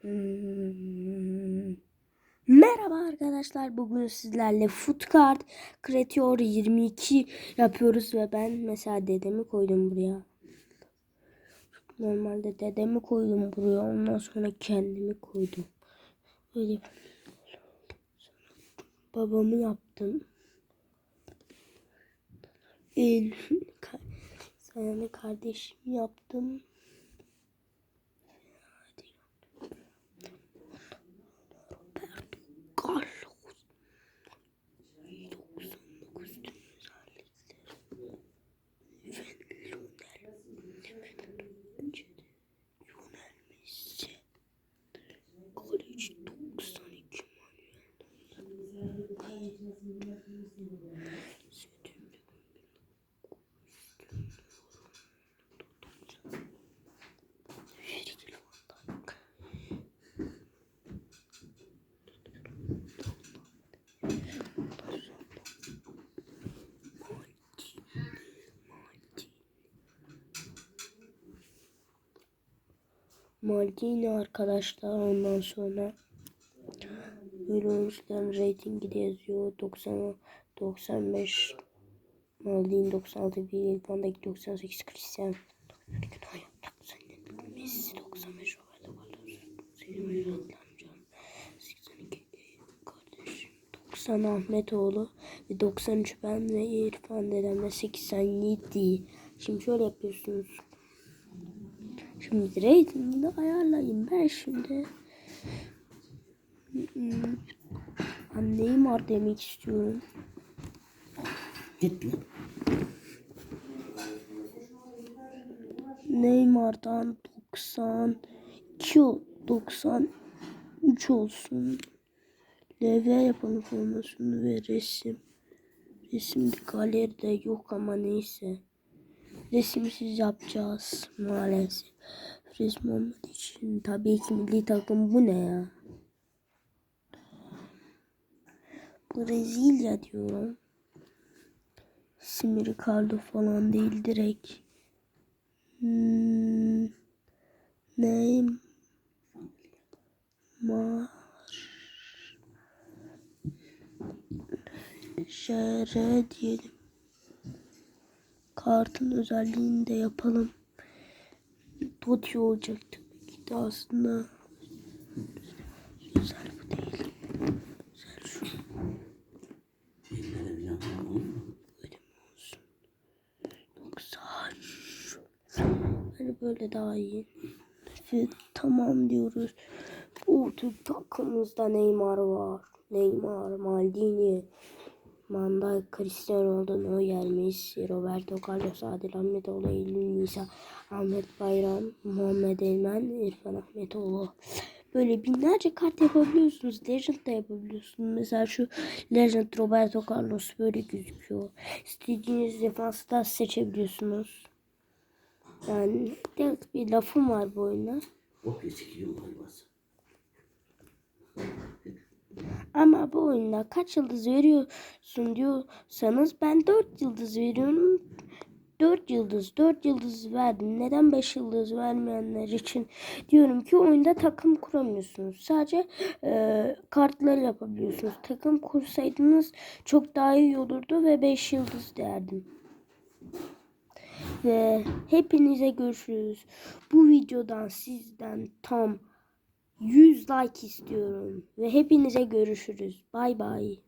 Hmm. Merhaba arkadaşlar. Bugün sizlerle Foodcard Creator 22 yapıyoruz ve ben mesela dedemi koydum buraya. Normalde dedemi koydum buraya. Ondan sonra kendimi koydum. Böyle babamı yaptım. Sonra kardeşimi yaptım. Yukarı hiç 92 manuel. Maldini arkadaşlar ondan sonra böyle oyuncuların reytingi de yazıyor. 90 95 Maldini 96 bir İrfan Dijk 98 Cristiano Messi 95 Roberto Carlos 82 kardeşim 90 Ahmetoğlu ve 93 ben ve İrfan dedemle 87 şimdi şöyle yapıyorsunuz Şimdi reytingini ayarlayayım ben şimdi. Hmm, Ben Neymar demek istiyorum. Git lan. Neymar'dan 92 o- 93 olsun. LV yapalım formasını ve resim. Resim bir galeride yok ama neyse. Resimsiz yapacağız maalesef. Resim olmadığı için tabii ki milli takım bu ne ya? Brezilya diyorum. İsim Ricardo falan değil direkt. Hmm, Neymar. Şere diyelim. Kartın özelliğini de yapalım. Totti olacak tabii ki de aslında. Güzel bu değil. Güzel şu. Böyle mi olsun? Yoksa şu. Hani böyle daha iyi. Ve tamam diyoruz. O Türk takımımızda Neymar var. Neymar, Maldini, Dijk, Cristiano Ronaldo, Messi, Roberto Carlos, Adil Ahmetoğlu, Eylül Nisa, Ahmet Bayram, Muhammed Elmen, İrfan Ahmetoğlu. Böyle binlerce kart yapabiliyorsunuz. Legend de yapabiliyorsunuz. Mesela şu Legend Roberto Carlos böyle gözüküyor. İstediğiniz defansı da seçebiliyorsunuz. Yani tek bir lafım var bu oyuna. Bok eskiyor olmaz. Ama bu oyunda kaç yıldız veriyorsun diyorsanız ben 4 yıldız veriyorum. 4 yıldız, 4 yıldız verdim. Neden 5 yıldız vermeyenler için diyorum ki oyunda takım kuramıyorsunuz. Sadece e, kartları yapabiliyorsunuz. Takım kursaydınız çok daha iyi olurdu ve 5 yıldız derdim. Ve hepinize görüşürüz. Bu videodan sizden tam 100 like istiyorum. Ve hepinize görüşürüz. Bay bay.